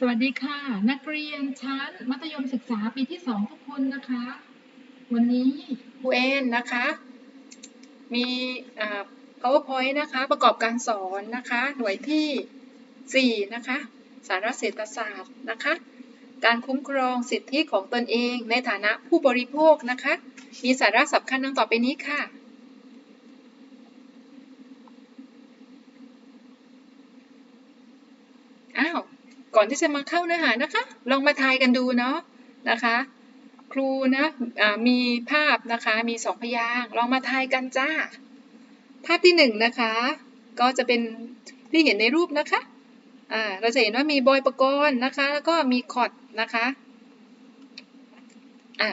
สวัสดีค่ะ นักเรียนชั้น มัธยมศึกษาปีที่สองทุกคนนะคะ วันนี้ครูเอนนะคะ มีอ่า powerpoint นะคะ ประกอบการสอนนะคะ หน่วยที่ 4 นะคะ สารเศรษฐศาสตร์นะคะ การคุ้มครองสิทธิของตนเองในฐานะผู้บริโภคนะคะ มีสาระสำคัญดังต่อไปนี้ค่ะ อ้าว ก่อนที่จะมาเข้าเนื้อหานะคะ ลองมาทายกันดูเนาะนะคะ ครูนะอ่ามีภาพนะคะมีสองพยางลองมาทายกันจ้า ภาพที่หนึ่งนะคะ ก็จะเป็นที่เห็นในรูปนะคะอ่าเราจะเห็นว่ามีบอยประกรณ์นะคะ แล้วก็มีคอร์ดนะคะอ่า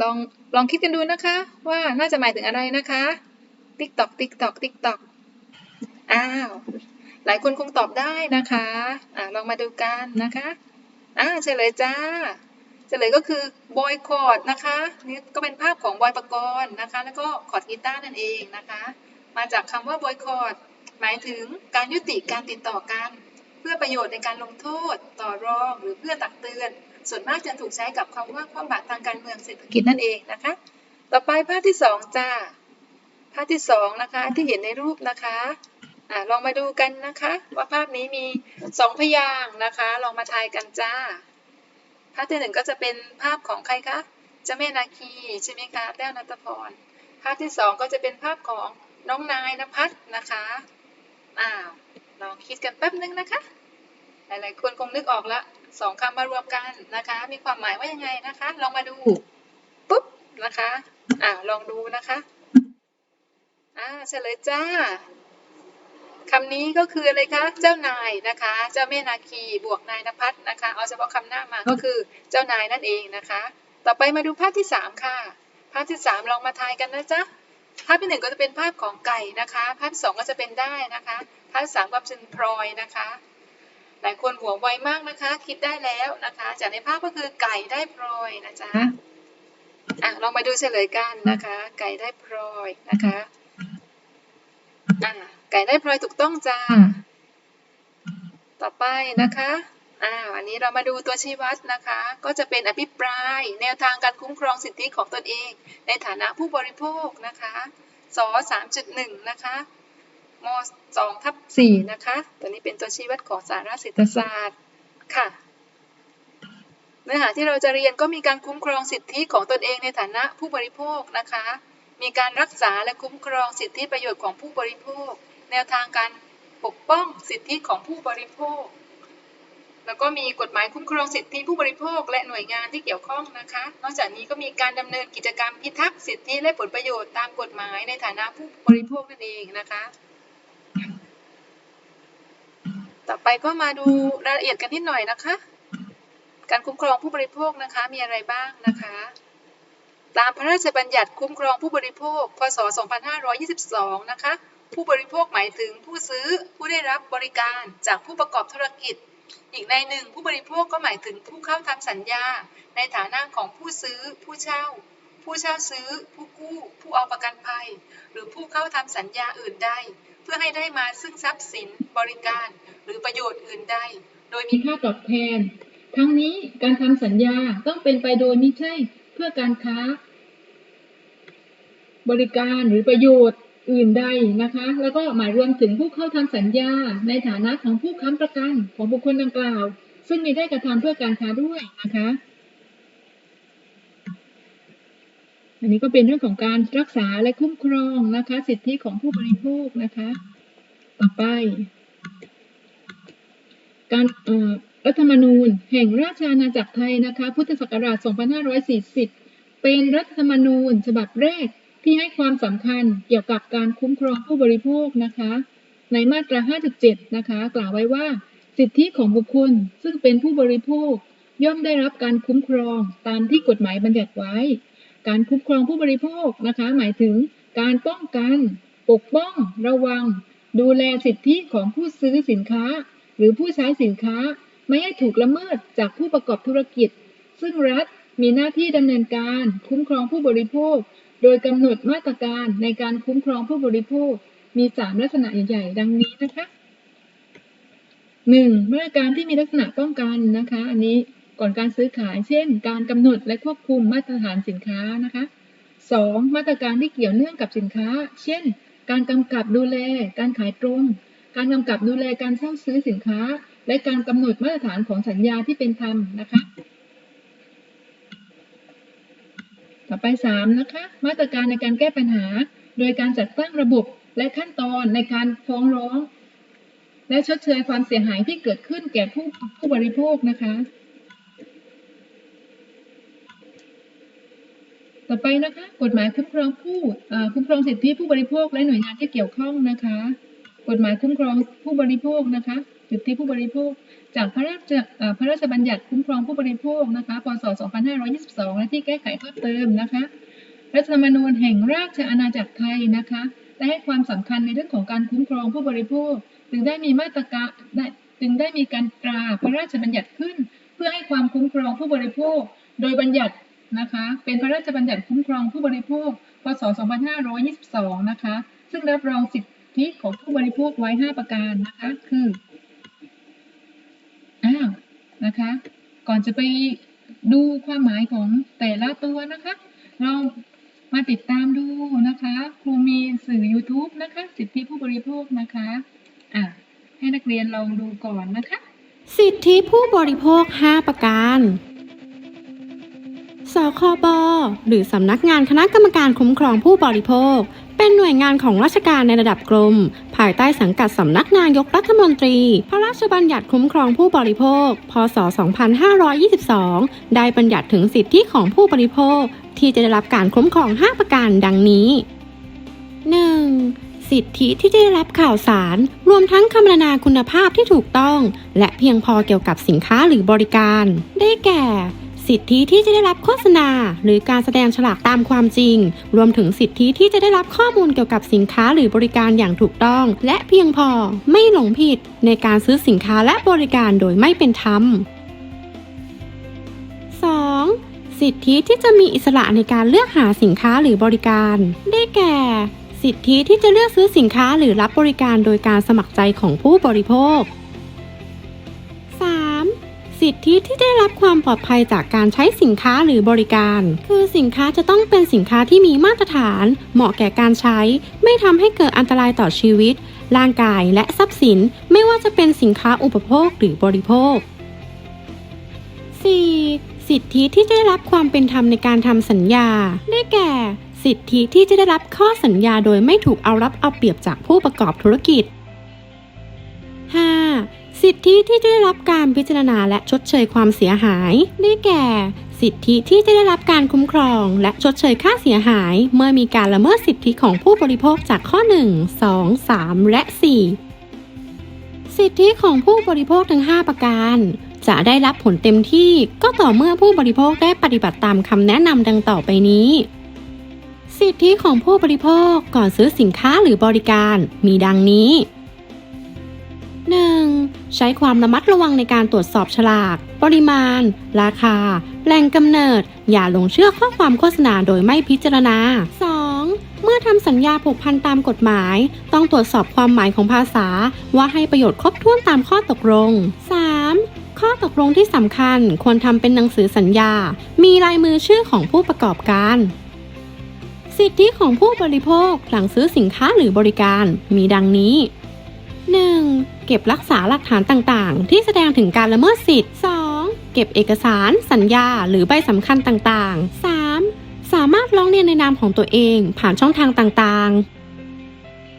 ลองลองคิดกันดูนะคะ ว่าน่าจะหมายถึงอะไรนะคะ ติ๊กตอกติ๊กตอกติ๊กตอกอ้าว หลายคนคงตอบได้นะคะอ่าลองมาดูกันนะคะอ่าเฉลยจ้าเฉลยก็คือบอยคอร์ดนะคะนี่ก็เป็นภาพของบอยประกรณ์นะคะ แล้วก็คอร์ดกีตาร์นั่นเองนะคะ มาจากคำว่าบอยคอร์ดหมายถึงการยุติการติดต่อกัน เพื่อประโยชน์ในการลงโทษ ต่อรองหรือเพื่อตักเตือน ส่วนมากจะถูกใช้กับคำว่าความบาดทางการเมืองเศรษฐกิจนั่นเองนะคะ ต่อไปภาพที่สองจ้าภาพที่สองนะคะที่เห็นในรูปนะคะ อ่าลองมาดูกันนะคะ ว่าภาพนี้มีสองพยางนะคะ ลองมาทายกันจ้า ภาพที่หนึ่งก็จะเป็นภาพของใครคะเจ้าแม่นาคีใช่ไหมคะแต้วนัตพร ภาพที่สองก็จะเป็นภาพของน้องนายนภัสนะคะอ้าวลองคิดกันแป๊บนึงนะคะ หลายๆคนคงนึกออกละสองคำมารวมกันนะคะ มีความหมายว่ายังไงนะคะ ลองมาดูปุ๊บนะคะ อ่าลองดูนะคะ อ่าเฉลยจ้า คำนี้ก็คืออะไรคะเจ้านายนะคะ เจ้าแม่นาคีบวกนายนภัสนะคะ เอาเฉพาะคำหน้ามาก็คือเจ้านายนั่นเองนะคะ ต่อไปมาดูภาพที่สามค่ะ ภาพที่สามลองมาทายกันนะจ๊ะภาพที่หนึ่งก็จะเป็นภาพของไก่นะคะ ภาพที่สองก็จะเป็นได้นะคะภาพที่สามก็เป็นพลอยนะคะหลายคนหัวไวมากนะคะ คิดได้แล้วนะคะ จากในภาพก็คือไก่ได้พลอยนะจ๊ะอะลองมาดูเฉลยกันนะคะ ไก่ได้พลอยนะคะอ่า ไก่ได้พลอยถูกต้องจ้า ต่อไปนะคะอ่าอันนี้เรามาดูตัวชี้วัดนะคะ ก็จะเป็นอภิปราย แนวทางการคุ้มครองสิทธิของตนเอง ในฐานะผู้บริโภคนะคะส3.1 นะคะม2ทับ4นะคะ ตัวนี้เป็นตัวชี้วัดของสารเศรษฐศาสตร์ค่ะ เนื้อหาที่เราจะเรียนก็มีการคุ้มครองสิทธิของตนเองในฐานะผู้บริโภคนะคะ มีการรักษาและคุ้มครองสิทธิประโยชน์ของผู้บริโภค แนวทางการปกป้องสิทธิของผู้บริโภค แล้วก็มีกฎหมายคุ้มครองสิทธิผู้บริโภค และหน่วยงานที่เกี่ยวข้องนะคะ นอกจากนี้ก็มีการดำเนินกิจกรรมพิทักษ์สิทธิและผลประโยชน์ตามกฎหมายในฐานะผู้บริโภคนั่นเองนะคะ ต่อไปก็มาดูรายละเอียดกันนิดหน่อยนะคะ การคุ้มครองผู้บริโภคนะคะมีอะไรบ้างนะคะตามพระราชบัญญัติคุ้มครองผู้บริโภค พศ 2522 นะคะ ผู้บริโภคหมายถึงผู้ซื้อผู้ได้รับบริการจากผู้ประกอบธุรกิจ อีกในหนึ่งผู้บริโภคก็หมายถึงผู้เข้าทำสัญญา ในฐานะของผู้ซื้อ ผู้เช่า ผู้เช่าซื้อ ผู้กู้ ผู้เอาประกันภัย หรือผู้เข้าทำสัญญาอื่นใดเพื่อให้ได้มาซึ่งทรัพย์สินบริการ หรือประโยชน์อื่นใดโดยมีค่าตอบแทน ทั้งนี้การทำสัญญาต้องเป็นไปโดยม่ใช่เพื่อการค้า บริการหรือประโยชน์ อื่นใดนะคะ แล้วก็หมายรวมถึงผู้เข้าทำสัญญาในฐานะของผู้ค้ำประกันของบุคคลดังกล่าว ซึ่งมีได้กระทำเพื่อการค้าด้วยนะคะอันนี้ก็เป็นเรื่องของการรักษาและคุ้มครองนะคะ สิทธิของผู้บริโภคนะคะ ต่อไป การรัฐธรรมนูญ แห่งราชอาณาจักรไทยนะคะ พุทธศักราช 2540 เป็นรัฐธรรมนูญ ฉบับแรก ที่ให้ความสำคัญเกี่ยวกับการคุ้มครองผู้บริโภคนะคะ ในมาตรา 5.7 นะคะ กล่าวไว้ว่า สิทธิของบุคคลซึ่งเป็นผู้บริโภค ย่อมได้รับการคุ้มครองตามที่กฎหมายบัญญัติไว้ การคุ้มครองผู้บริโภคนะคะ หมายถึงการป้องกัน ปกป้อง ระวัง ดูแลสิทธิของผู้ซื้อสินค้า หรือผู้ใช้สินค้าไม่ให้ถูกละเมิดจากผู้ประกอบธุรกิจ ซึ่งรัฐมีหน้าที่ดำเนินการคุ้มครองผู้บริโภค โดยกำหนดมาตรการในการคุ้มครองผู้บริโภค มีสามลักษณะใหญ่ๆ ดังนี้นะคะหนึ่งมาตรการที่มีลักษณะป้องกันนะคะ อันนี้ก่อนการซื้อขาย เช่น การกำหนดและควบคุมมาตรฐานสินค้านะคะสองมาตรการที่เกี่ยวเนื่องกับสินค้า เช่น การกำกับดูแล การขายตรง การกำกับดูแลการเช่าซื้อสินค้า และการกำหนดมาตรฐานของสัญญาที่เป็นธรรมนะคะ ต่อไปสามนะคะ มาตรการในการแก้ปัญหา โดยการจัดตั้งระบบและขั้นตอนในการฟ้องร้อง และชดเชยความเสียหายที่เกิดขึ้นแก่ผู้ผู้บริโภคนะคะ ต่อไปนะคะ กฎหมายคุ้มครองผู้คุ้มครองสิทธิผู้บริโภคและหน่วยงานที่เกี่ยวข้องนะคะ กฎหมายคุ้มครองผู้บริโภคนะคะสิทธิผู้บริโภค จากพระราชพระราชบัญญัติคุ้มครองผู้บริโภคนะคะพศ 2522 และที่แก้ไขเพิ่มเติมนะคะรัฐธรรมนูญแห่งราชอาณาจักรไทยนะคะได้ให้ความสำคัญในเรื่องของการคุ้มครองผู้บริโภค จึงได้มีมาตรการด้จึงได้มีการตราพระราชบัญญัติขึ้น เพื่อให้ความคุ้มครองผู้บริโภค โดยบัญญัตินะคะเป็นพระราชบัญญัติคุ้มครองผู้บริโภค พศ 2522 นะคะซึ่งรับรองสิทธิของผู้บริโภคไว้ 5 ประการนะคะคือ นะคะ ก่อนจะไปดูความหมายของแต่ละตัวนะคะ เรามาติดตามดูนะคะ ครูมีสื่อ YouTube นะคะ สิทธิผู้บริโภคนะคะอะให้นักเรียนลองดูก่อนนะคะ สิทธิผู้บริโภค 5 ประการ สคบหรือสำนักงานคณะกรรมการคุ้มครองผู้บริโภค เป็นหน่วยงานของราชการในระดับกรม ภายใต้สังกัดสำนักนายกรัฐมนตรี พระราชบัญญัติคุ้มครองผู้บริโภค พศ 2522 ได้บัญญัติถึงสิทธิของผู้บริโภค ที่จะได้รับการคุ้มครอง 5 ประการดังนี้ 1. สิทธิที่จะได้รับข่าวสาร รวมทั้งคำรรณนาคุณภาพที่ถูกต้อง และเพียงพอเกี่ยวกับสินค้าหรือบริการ ได้แก่ สิทธิที่จะได้รับโฆษณา หรือการแสดงฉลากตามความจริง รวมถึงสิทธิที่จะได้รับข้อมูลเกี่ยวกับสินค้าหรือบริการอย่างถูกต้อง และเพียงพอไม่หลงผิดในการซื้อสินค้าและบริการโดยไม่เป็นธรรม 2. สิทธิที่จะมีอิสระในการเลือกหาสินค้าหรือบริการ ได้แก่ สิทธิที่จะเลือกซื้อสินค้าหรือรับบริการโดยการสมัครใจของผู้บริโภค สิทธิที่ได้รับความปลอดภัยจากการใช้สินค้าหรือบริการ คือสินค้าจะต้องเป็นสินค้าที่มีมาตรฐาน เหมาะแก่การใช้ ไม่ทำให้เกิดอันตรายต่อชีวิต ร่างกายและทรัพย์สิน ไม่ว่าจะเป็นสินค้าอุปโภคหรือบริโภค 4. สิทธิที่จะได้รับความเป็นธรรมในการทำสัญญา ได้แก่ สิทธิที่จะได้รับข้อสัญญาโดยไม่ถูกเอารับเอาเปรียบจากผู้ประกอบธุรกิจ 5. สิทธิที่จะได้รับการพิจารณาและชดเชยความเสียหาย ได้แก่ สิทธิที่จะได้รับการคุ้มครอง และชดเชยค่าเสียหาย เมื่อมีการละเมิดสิทธิของผู้บริโภคจากข้อ 1 2 3 และ 4 สิทธิของผู้บริโภคทั้ง 5 ประการ จะได้รับผลเต็มที่ก็ต่อเมื่อผู้บริโภคได้ปฏิบัติตามคำแนะนำดังต่อไปนี้สิทธิของผู้บริโภคก่อนซื้อสินค้าหรือบริการมีดังนี้ 1. ใช้ความระมัดระวังในการตรวจสอบฉลาก ปริมาณ ราคา แหล่งกำเนิด อย่าหลงเชื่อข้อความโฆษณาโดยไม่พิจารณา 2. เมื่อทำสัญญาผูกพันตามกฎหมาย ต้องตรวจสอบความหมายของภาษา ว่าให้ประโยชน์ครบถ้วนตามข้อตกลง 3. ข้อตกลงที่สำคัญควรทำเป็นหนังสือสัญญา มีลายมือชื่อของผู้ประกอบการสิทธิของผู้บริโภคหลังซื้อสินค้าหรือบริการมีดังนี้ 1. เก็บรักษาหลักฐานต่างๆ ที่แสดงถึงการละเมิดสิทธิ์ 2. เก็บเอกสาร สัญญา หรือใบสำคัญต่างๆ 3. สามารถร้องเรียนในนามของตัวเองผ่านช่องทางต่างๆ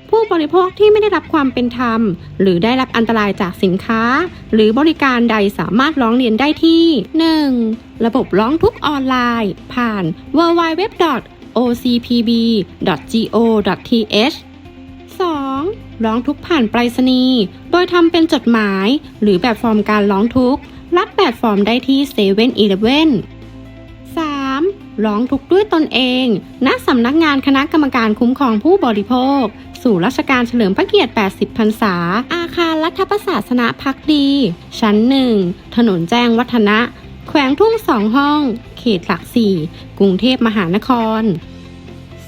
ผู้บริโภคที่ไม่ได้รับความเป็นธรรม หรือได้รับอันตรายจากสินค้า หรือบริการใดสามารถร้องเรียนได้ที่ 1. ระบบร้องทุกออนไลน์ ผ่าน www.ocpb.go.th 2. ร้องทุกข์ผ่านไปรษณีย์โดยทำเป็นจดหมาย หรือแบบฟอร์มการร้องทุกข์รับแบบฟอร์มได้ที่7 e เ e ่ e อ 3. ร้องทุกข์ด้วยตนเอง ณสำนักงานคณะกรรมการคุ้มครองผู้บริโภค สู่ราชการเฉลิมพระเกียรติ 80 พรรษา อาคารรัฐประศาสนพักดี ชั้น1ถนนแจ้งวัฒนะ แขวงทุ่งสองห้อง เขตหลักสี่ กรุงเทพมหานคร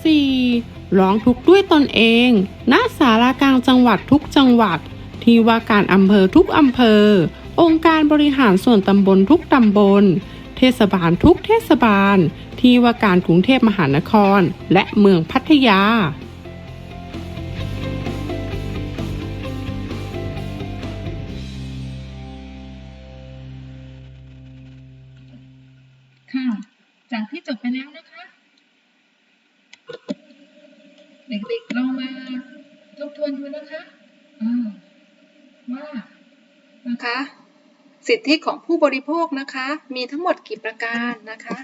4. ร้องทุกข์ด้วยตนเองณสารากลางจังหวัดทุกจังหวัด ที่ว่าการอำเภอทุกอำเภอ องค์การบริหารส่วนตำบลทุกตำบล เทศบาลทุกเทศบาล ที่ว่าการกรุงเทพมหานคร และเมืองพัทยา เด็กๆลองมาทบทวนดูนะคะว่านะคะ สิทธิของผู้บริโภคนะคะ มีทั้งหมดกี่ประการนะคะ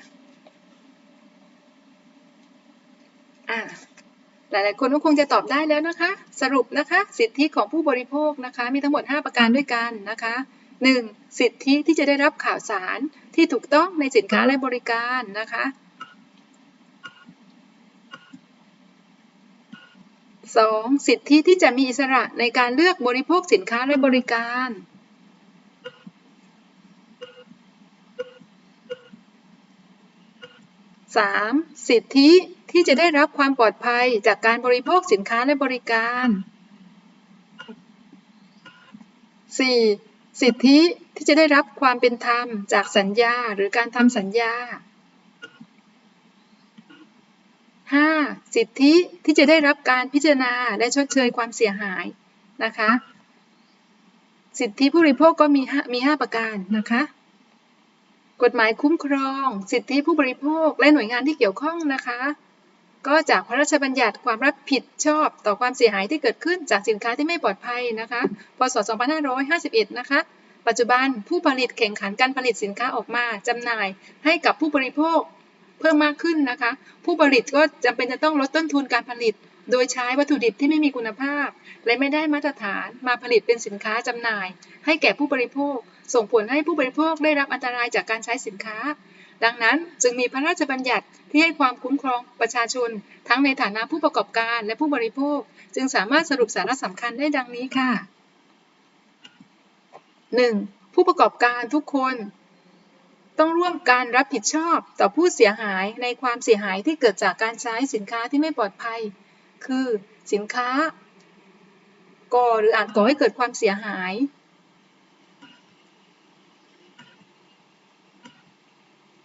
อ่าหลายๆคนก็คงจะตอบได้แล้วนะคะ สรุปนะคะ สิทธิของผู้บริโภคนะคะ มีทั้งหมด 5 ประการด้วยกันนะคะ 1. สิทธิที่จะได้รับข่าวสารที่ถูกต้องในสินค้าและบริการนะคะ 2. สิทธิที่จะมีอิสระในการเลือกบริโภคสินค้าและบริการ 3. สิทธิที่จะได้รับความปลอดภัยจากการบริโภคสินค้าและบริการ 4. สิทธิที่จะได้รับความเป็นธรรมจากสัญญาหรือการทำสัญญา 5. สิทธิที่จะได้รับการพิจารณาและชดเชยความเสียหายนะคะ สิทธิผู้บริโภคก็มีห้ามี 5 ประการนะคะ กฎหมายคุ้มครอง สิทธิผู้บริโภคและหน่วยงานที่เกี่ยวข้องนะคะ ก็จากพระราชบัญญัติความรับผิดชอบต่อความเสียหายที่เกิดขึ้นจากสินค้าที่ไม่ปลอดภัยนะคะ พศ 2551 นะคะ ปัจจุบันผู้ผลิตแข่งขันการผลิตสินค้าออกมาจำหน่ายให้กับผู้บริโภค เพิ่มมากขึ้นนะคะ ผู้ผลิตก็จำเป็นจะต้องลดต้นทุนการผลิต โดยใช้วัตถุดิบที่ไม่มีคุณภาพ และไม่ได้มาตรฐานมาผลิตเป็นสินค้าจำหน่าย ให้แก่ผู้บริโภค ส่งผลให้ผู้บริโภคได้รับอันตรายจากการใช้สินค้า ดังนั้นจึงมีพระราชบัญญัติที่ให้ความคุ้มครองประชาชน ทั้งในฐานะผู้ประกอบการและผู้บริโภค จึงสามารถสรุปสาระสำคัญได้ดังนี้ค่ะ 1. ผู้ประกอบการทุกคน ต้องร่วมการรับผิดชอบต่อผู้เสียหายในความเสียหายที่เกิดจากการใช้สินค้าที่ไม่ปลอดภัย คือสินค้าก่อหรืออาจก่อให้เกิดความเสียหาย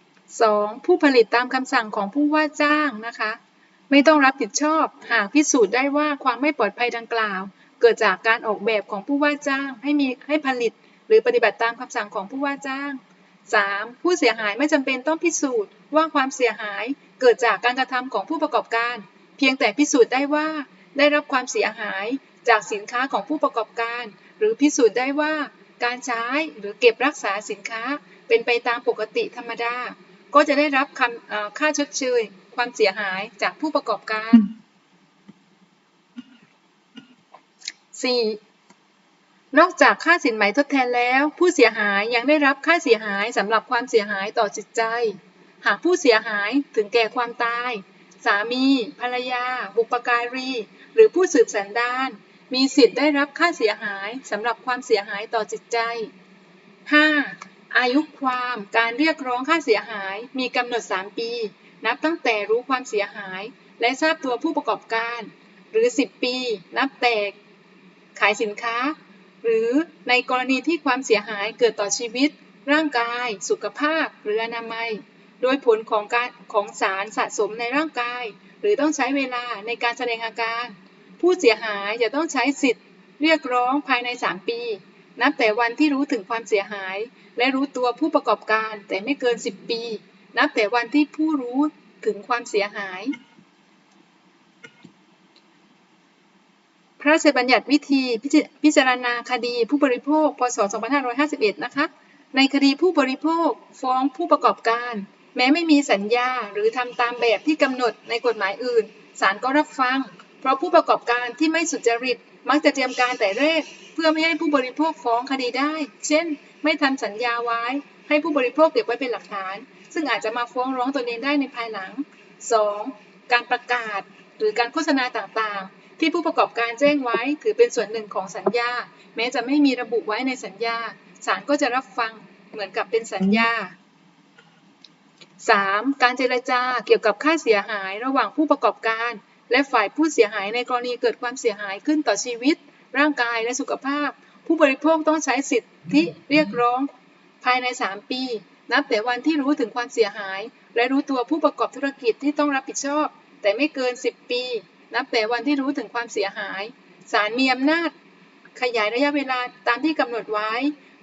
2. ผู้ผลิตตามคำสั่งของผู้ว่าจ้างนะคะ ไม่ต้องรับผิดชอบหากพิสูจน์ได้ว่าความไม่ปลอดภัยดังกล่าว เกิดจากการออกแบบของผู้ว่าจ้างให้มีให้ผลิต หรือปฏิบัติตามคำสั่งของผู้ว่าจ้าง 3. ผู้เสียหายไม่จำเป็นต้องพิสูจน์ว่าความเสียหายเกิดจากการกระทำของผู้ประกอบการ เพียงแต่พิสูจน์ได้ว่าได้รับความเสียหายจากสินค้าของผู้ประกอบการ หรือพิสูจน์ได้ว่าการใช้หรือเก็บรักษาสินค้าเป็นไปตามปกติธรรมดา ก็จะได้รับคำเอ่อค่าชดเชยความเสียหายจากผู้ประกอบการ 4. นอกจากค่าสินไหมทดแทนแล้ว ผู้เสียหายยังได้รับค่าเสียหายสำหรับความเสียหายต่อจิตใจ หากผู้เสียหายถึงแก่ความตาย สามี ภรรยา บุปการี หรือผู้สืบสันดานมีสิทธิ์ได้รับค่าเสียหายสำหรับความเสียหายต่อจิตใจ 5. อายุความการเรียกร้องค่าเสียหายมีกำหนด 3 ปี นับตั้งแต่รู้ความเสียหาย และทราบตัวผู้ประกอบการ หรือ 10 ปี นับแต่ขายสินค้า หรือในกรณีที่ความเสียหายเกิดต่อชีวิต ร่างกาย สุขภาพ หรืออนามัย โดยผลของการของสารสะสมในร่างกาย หรือต้องใช้เวลาในการแสดงอาการ ผู้เสียหายจะต้องใช้สิทธิ์ เรียกร้องภายใน 3 ปี นับแต่วันที่รู้ถึงความเสียหาย และรู้ตัวผู้ประกอบการแต่ไม่เกิน 10 ปี นับแต่วันที่ผู้รู้ถึงความเสียหาย ระราชบัญญัติวิธีพิจารณาคดีผู้บริโภค พศ 2551 นะคะ ในคดีผู้บริโภคฟ้องผู้ประกอบการ แม้ไม่มีสัญญาหรือทำตามแบบที่กำหนดในกฎหมายอื่น ศาลก็รับฟัง เพราะผู้ประกอบการที่ไม่สุจริต มักจะเตรียมการแต่แรก เพื่อไม่ให้ผู้บริโภคฟ้องคดีได้ เช่น ไม่ทำสัญญาไว้ ให้ผู้บริโภคเก็บไว้เป็นหลักฐาน ซึ่งอาจจะมาฟ้องร้องตนเองได้ในภายหลัง 2. การประกาศหรือการโฆษณาต่างๆ ที่ผู้ประกอบการแจ้งไว้ถือเป็นส่วนหนึ่งของสัญญา แม้จะไม่มีระบุไว้ในสัญญาศาลก็จะรับฟังเหมือนกับเป็นสัญญา 3. การเจรจาเกี่ยวกับค่าเสียหายระหว่างผู้ประกอบการ และฝ่ายผู้เสียหายในกรณีเกิดความเสียหายขึ้นต่อชีวิต ร่างกายและสุขภาพ ผู้บริโภคต้องใช้สิทธิเรียกร้อง ภายใน 3 ปี นับแต่วันที่รู้ถึงความเสียหาย และรู้ตัวผู้ประกอบธุรกิจที่ต้องรับผิดชอบ แต่ไม่เกิน 10 ปี นับแต่วันที่รู้ถึงความเสียหาย ศาลมีอำนาจ ขยายระยะเวลาตามที่กำหนดไว้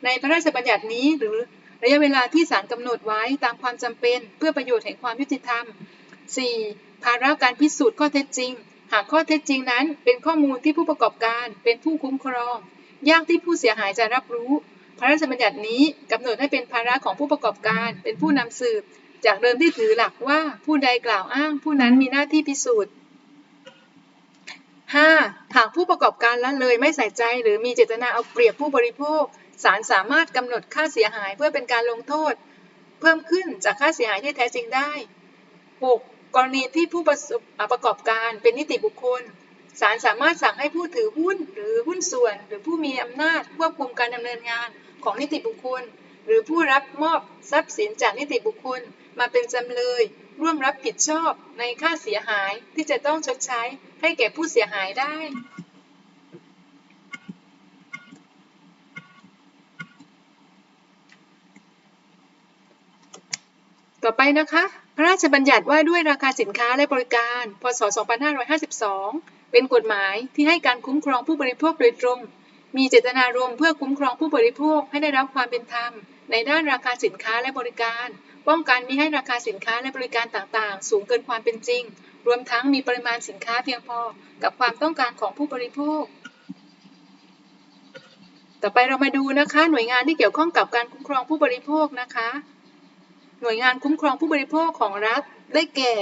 ในพระราชบัญญัตินี้หรือระยะเวลาที่ศาลกำหนดไว้ตามความจำเป็น เพื่อประโยชน์แห่งความยุติธรรม 4. ภาระการพิสูจน์ข้อเท็จจริง หากข้อเท็จจริงนั้น เป็นข้อมูลที่ผู้ประกอบการเป็นผู้คุ้มครอง ยากที่ผู้เสียหายจะรับรู้ พระราชบัญญัตินี้กำหนดให้เป็นภาระของผู้ประกอบการ เป็นผู้นำสืบ จากเดิมที่ถือหลักว่าผู้ใดกล่าวอ้างผู้นั้นมีหน้าที่พิสูจน์ 5. หากผู้ประกอบการละเลยไม่ใส่ใจหรือมีเจตนาเอาเปรียบผู้บริโภค ศาลสามารถกำหนดค่าเสียหายเพื่อเป็นการลงโทษ เพิ่มขึ้นจากค่าเสียหายที่แท้จริงได้ 6. กรณีที่ผู้ประสบประกอบการเป็นนิติบุคคล ศาลสามารถสั่งให้ผู้ถือหุ้น หรือหุ้นส่วน หรือผู้มีอำนาจควบคุมการดำเนินงานของนิติบุคคล หรือผู้รับมอบทรัพย์สินจากนิติบุคคล มาเป็นจำเลย ร่วมรับผิดชอบในค่าเสียหายที่จะต้องชดใช้ ให้แก่ผู้เสียหายได้ ต่อไปนะคะ พระราชบัญญัติว่าด้วยราคาสินค้าและบริการ พศ 2552 เป็นกฎหมายที่ให้การคุ้มครองผู้บริโภคโดยตรง มีเจตนารมณ์เพื่อคุ้มครองผู้บริโภคให้ได้รับความเป็นธรรม ในด้านราคาสินค้าและบริการ ป้องกันมิให้ราคาสินค้าและบริการต่างๆ สูงเกินความเป็นจริง รวมทั้งมีปริมาณสินค้าเพียงพอกับความต้องการของผู้บริโภค ต่อไปเรามาดูนะคะ หน่วยงานที่เกี่ยวข้องกับการคุ้มครองผู้บริโภคนะคะ หน่วยงานคุ้มครองผู้บริโภคของรัฐได้แก่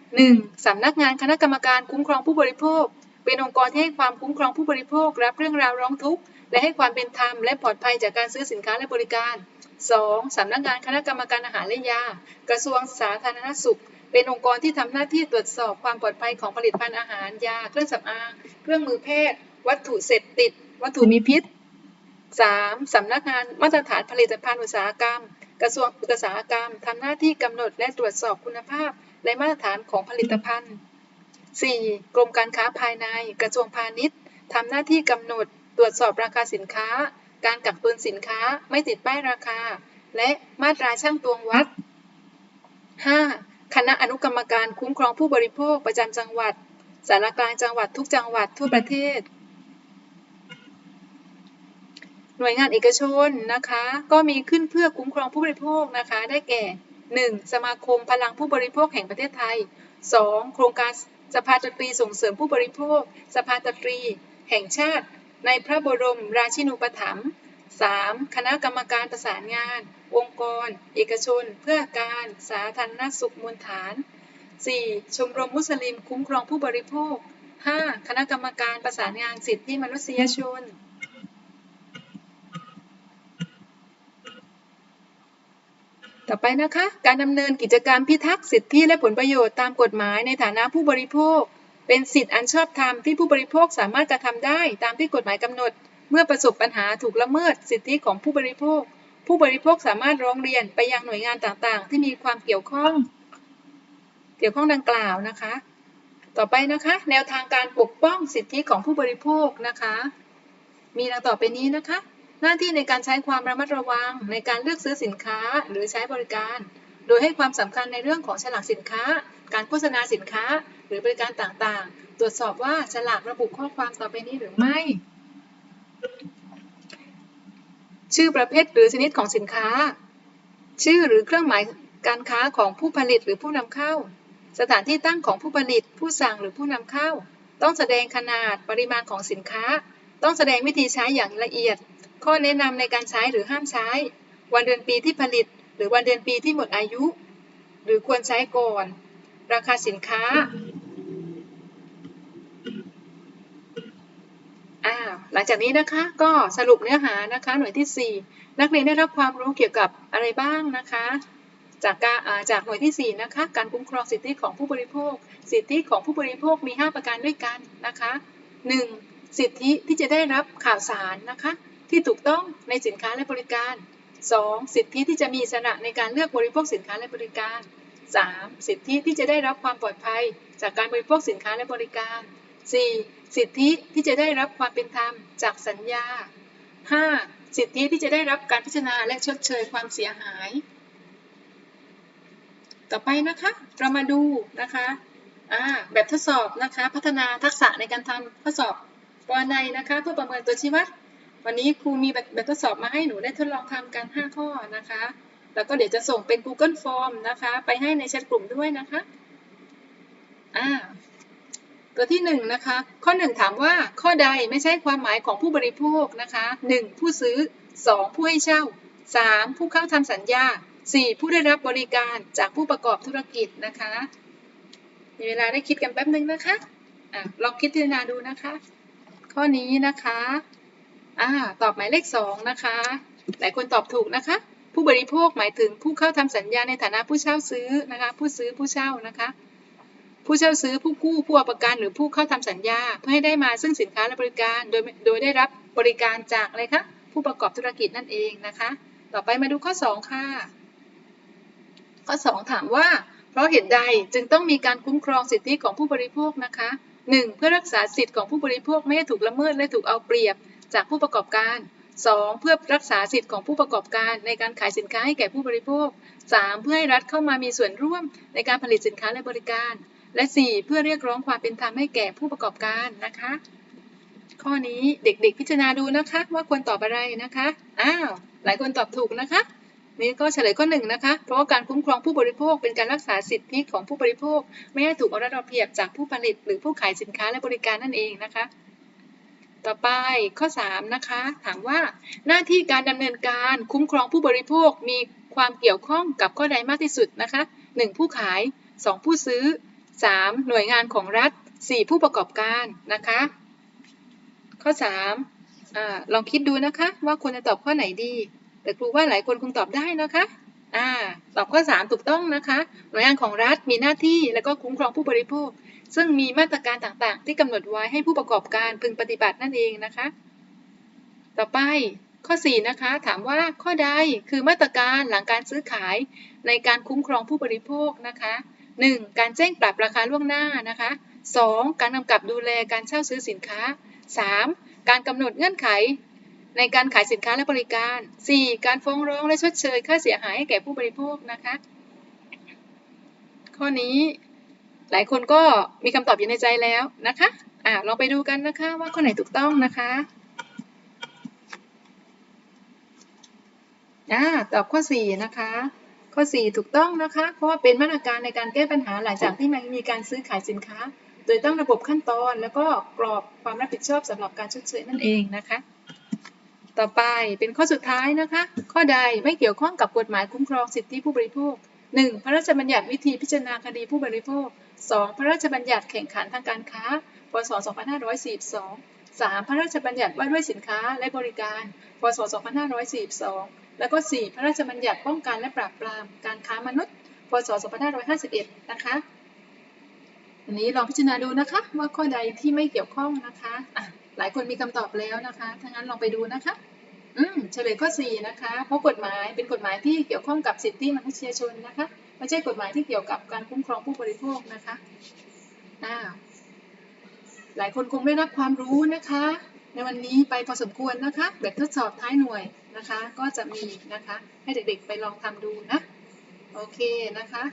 1. สำนักงานคณะกรรมการคุ้มครองผู้บริโภค เป็นองค์กรที่ให้ความคุ้มครองผู้บริโภครับเรื่องราวร้องทุกข์และให้ความเป็นธรรมและปลอดภัยจากการซื้อสินค้าและบริการ 2. สำนักงานคณะกรรมการอาหารและยา กระทรวงสาธารณสุข เป็นองค์กรที่ทำหน้าที่ตรวจสอบความปลอดภัยของผลิตภัณฑ์อาหารยา เครื่องสำอางเครื่องมือแพทย์ วัตถุเสพติด วัตถุมีพิษ 3. สำนักงานมาตรฐานผลิตภัณฑ์อุตสาหกรรม กระทรวงอุตสาหกรรมทำหน้าที่กำหนดและตรวจสอบคุณภาพ และมาตรฐานของผลิตภัณฑ์ 4. กรมการค้าภายใน กระทรวงพาณิชย์ทำหน้าที่กำหนด ตรวจสอบราคาสินค้า การกักตุนสินค้า ไม่ติดป้ายราคา และมาตราช่างตวงวัด 5. คณะอนุกรรมการคุ้มครองผู้บริโภคประจำจังหวัด สารกลางจังหวัดทุกจังหวัดทั่วประเทศ หน่วยงานเอกชนนะคะ ก็มีขึ้นเพื่อคุ้มครองผู้บริโภคนะคะ ได้แก่ 1. สมาคมพลังผู้บริโภคแห่งประเทศไทย 2. โครงการสภาตรีส่งเสริมผู้บริโภค สภาตรี แห่งชาติ ในพระบรมราชินูปถัมภ์ 3. คณะกรรมการประสานงาน องค์กร เอกชน เพื่อการสาธารณสุขมวลฐาน 4. ชมรมมุสลิมคุ้มครองผู้บริโภค 5. คณะกรรมการประสานงานสิทธิมนุษยชน ต่อไปนะคะ การดำเนินกิจกรรมพิทักษ์สิทธิและผลประโยชน์ตามกฎหมายในฐานะผู้บริโภค เป็นสิทธิอันชอบธรรมที่ผู้บริโภคสามารถกระทำได้ตามที่กฎหมายกำหนด เมื่อประสบปัญหาถูกละเมิดสิทธิของผู้บริโภค ผู้บริโภคสามารถร้องเรียนไปยังหน่วยงานต่างๆ ที่มีความเกี่ยวข้อง เกี่ยวข้องดังกล่าวนะคะ ต่อไปนะคะ แนวทางการปกป้องสิทธิของผู้บริโภคนะคะ มีดังต่อไปนี้นะคะ หน้าที่ในการใช้ความระมัดระวังในการเลือกซื้อสินค้าหรือใช้บริการ โดยให้ความสำคัญในเรื่องของฉลากสินค้า การโฆษณาสินค้า หรือบริการต่างๆ ตรวจสอบว่าฉลากระบุข้อความต่อไปนี้หรือไม่ ชื่อประเภทหรือชนิดของสินค้า ชื่อหรือเครื่องหมายการค้าของผู้ผลิตหรือผู้นำเข้า สถานที่ตั้งของผู้ผลิต ผู้สั่งหรือผู้นำเข้า ต้องแสดงขนาดปริมาณของสินค้า ต้องแสดงวิธีใช้อย่างละเอียด ข้อแนะนำในการใช้หรือห้ามใช้ วันเดือนปีที่ผลิต หรือวันเดือนปีที่หมดอายุ หรือควรใช้ก่อน ราคาสินค้า อ่าหลังจากนี้นะคะก็สรุปเนื้อหานะคะ หน่วยที่ 4 นักเรียนได้รับความรู้เกี่ยวกับอะไรบ้างนะคะ จากการจากหน่วยที่ 4 นะคะ การคุ้มครองสิทธิของผู้บริโภค สิทธิของผู้บริโภคมี 5 ประการด้วยกันนะคะ 1. สิทธิที่จะได้รับข่าวสารนะคะ ที่ถูกต้องในสินค้าและบริการ 2. สิทธิที่จะมีอิสระในการเลือกบริโภคสินค้าและบริการ 3. สิทธิที่จะได้รับความปลอดภัย จากการบริโภคสินค้าและบริการ 4. สิทธิที่จะได้รับความเป็นธรรมจากสัญญา 5. สิทธิที่จะได้รับการพิจารณาและชดเชยความเสียหาย ต่อไปนะคะ เรามาดูนะคะแบบทดสอบนะคะ พัฒนาทักษะในการทำข้อสอบปอในนะคะเพื่อประเมินตัวชี้วัด วันนี้ครูมีแบบแบบทดสอบมาให้หนูได้ทดลองทำกัน 5 ข้อนะคะ แล้วก็เดี๋ยวจะส่งเป็น Google Form นะคะ ไปให้ในแชทกลุ่มด้วยนะคะ อ่า ตัวที่1นะคะข้อ 1 ถามว่าข้อใดไม่ใช่ความหมายของผู้บริโภคนะคะ 1. ผู้ซื้อ 2. ผู้ให้เช่า 3. ผู้เข้าทำสัญญา 4. ผู้ได้รับบริการจากผู้ประกอบธุรกิจนะคะ มีเวลาได้คิดกันแป๊บนึงนะคะอะลองคิดพิจารณาดูนะคะ ข้อนี้นะคะอ่าตอบหมายเลขสองนะคะ หลายคนตอบถูกนะคะ ผู้บริโภคหมายถึงผู้เข้าทำสัญญาในฐานะผู้เช่าซื้อนะคะ ผู้ซื้อผู้เช่านะคะ ผู้เช่าซื้อผู้กู้ผู้เอาประกันหรือผู้เข้าทำสัญญา เพื่อให้ได้มาซึ่งสินค้าและบริการ โดยโดยได้รับบริการจากอะไรคะผู้ประกอบธุรกิจนั่นเองนะคะ ต่อไปมาดูข้อ 2 ค่ะ ข้อ 2 ถามว่า เพราะเหตุใดจึงต้องมีการคุ้มครองสิทธิของผู้บริโภคนะคะ 1. เพื่อรักษาสิทธิของผู้บริโภคไม่ให้ถูกละเมิดและถูกเอาเปรียบจากผู้ประกอบการ 2. เพื่อรักษาสิทธิของผู้ประกอบการในการขายสินค้าให้แก่ผู้บริโภค 3. เพื่อให้รัฐเข้ามามีส่วนร่วมในการผลิตสินค้าและบริการ และ 4. เพื่อเรียกร้องความเป็นธรรมให้แก่ผู้ประกอบการนะคะ ข้อนี้เด็กๆพิจารณาดูนะคะว่าควรตอบอะไรนะคะอ้าวหลายคนตอบถูกนะคะนี่ก็เฉลยข้อหนึ่งนะคะ เพราะว่าการคุ้มครองผู้บริโภคเป็นการรักษาสิทธิของผู้บริโภค ไม่ให้ถูกเอารัดเอาเปรียบจากผู้ผลิต หรือผู้ขายสินค้าและบริการนั่นเองนะคะ ต่อไปข้อ3นะคะ ถามว่าหน้าที่การดำเนินการคุ้มครองผู้บริโภคมีความเกี่ยวข้องกับข้อใดมากที่สุดนะคะ 1. ผู้ขาย 2. ผู้ซื้อ 3. หน่วยงานของรัฐ 4. ผู้ประกอบการนะคะ ข้อ3อลองคิดดูนะคะว่าควรจะตอบข้อไหนดี แต่ครูว่าหลายคนคงตอบได้นะคะอ่าตอบข้อ 3 ถูกต้องนะคะ หน่วยงานของรัฐมีหน้าที่และก็คุ้มครองผู้บริโภค ซึ่งมีมาตรการต่างๆ ที่กำหนดไว้ให้ผู้ประกอบการพึงปฏิบัตินั่นเองนะคะ ต่อไปข้อ 4 นะคะ ถามว่าข้อใดคือมาตรการหลังการซื้อขายในการคุ้มครองผู้บริโภคนะคะ 1. การแจ้งปรับราคาล่วงหน้านะคะ 2. การกำกับดูแลการเช่าซื้อสินค้า 3. การกำหนดเงื่อนไข ในการขายสินค้าและบริการ 4. การฟ้องร้องและชดเชยค่าเสียหายให้แก่ผู้บริโภคนะคะ ข้อนี้หลายคนก็มีคำตอบอยู่ในใจแล้วนะคะอ่าลองไปดูกันนะคะว่าข้อไหนถูกต้องนะคะอ่าตอบข้อ 4 นะคะ ข้อ 4 ถูกต้องนะคะ เพราะว่าเป็นมาตรการในการแก้ปัญหาหลังจากที่มันมีการซื้อขายสินค้า โดยตั้งระบบขั้นตอนแล้วก็กรอบความรับผิดชอบสำหรับการชดเชยนั่นเองนะคะ ต่อไปเป็นข้อสุดท้ายนะคะ ข้อใดไม่เกี่ยวข้องกับกฎหมายคุ้มครองสิทธิผู้บริโภค 1. พระราชบัญญัติวิธีพิจารณาคดีผู้บริโภค 2. พระราชบัญญัติแข่งขันทางการค้า พศ 2542 3. พระราชบัญญัติว่าด้วยสินค้าและบริการ พศ 2542 แล้วก็ 4. พระราชบัญญัติป้องกันและปราบปรามการค้ามนุษย์ พศ 2551 นะคะอันนี้ลองพิจารณาดูนะคะว่าข้อใดที่ไม่เกี่ยวข้องนะคะอะหลายคนมีคำตอบแล้วนะคะถ้างั้นลองไปดูนะคะ อืมเฉลยข้อ 4 นะคะ เพราะกฎหมายเป็นกฎหมายที่เกี่ยวข้องกับสิทธิมนุษยชนนะคะ ไม่ใช่กฎหมายที่เกี่ยวกับการคุ้มครองผู้บริโภคนะคะอ่า หลายคนคงได้รับความรู้นะคะ ในวันนี้ไปพอสมควรนะคะแบบทดสอบท้ายหน่วยนะคะ ก็จะมีนะคะ ให้เด็กๆไปลองทำดูนะ โอเคนะคะ